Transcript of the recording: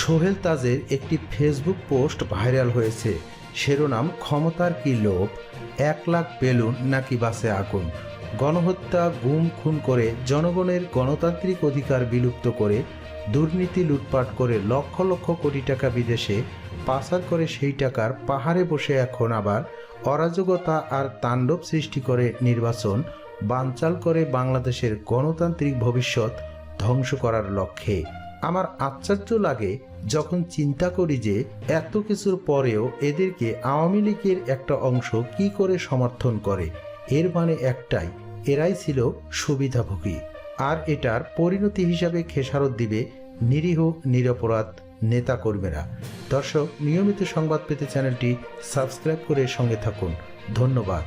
সোহেল তাজের একটি Facebook post viral হয়েছে। শিরোনাম, ক্ষমতার কি লোভ? এক লাখ বেলুন নাকি বাসে আগুন? গণহত্যা, গুম খুন করে জনগণের গণতান্ত্রিক অধিকার বিলুপ্ত করে, দুর্নীতি লুটপাট করে লক্ষ লক্ষ কোটি টাকা বিদেশে, পাচার করে সেই টাকার পাহাড়ে বসে এখন আবার অরাজকতা আর তাণ্ডব সৃষ্টি করে নির্বাচন, বানচাল করে বাংলাদেশের গণতান্ত্রিক ভবিষ্যৎ ধ্বংস করার লক্ষ্যে। আমার আশ্চর্য লাগে যখন চিন্তা করি যে এত কিছুর পরেও এদেরকে আওয়ামী লীগের একটা অংশ কি করে সমর্থন করে। এর মানে একটাই, এরাই ছিল সুবিধাভোগী। আর এটার পরিণতি হিসাবে খেসারত দিবে নিরীহ, নিরপরাধ নেতাকর্মীরা। দর্শক, নিয়মিত সংবাদ পেতে চ্যানেলটি সাবস্ক্রাইব করে সঙ্গে থাকুন। ধন্যবাদ।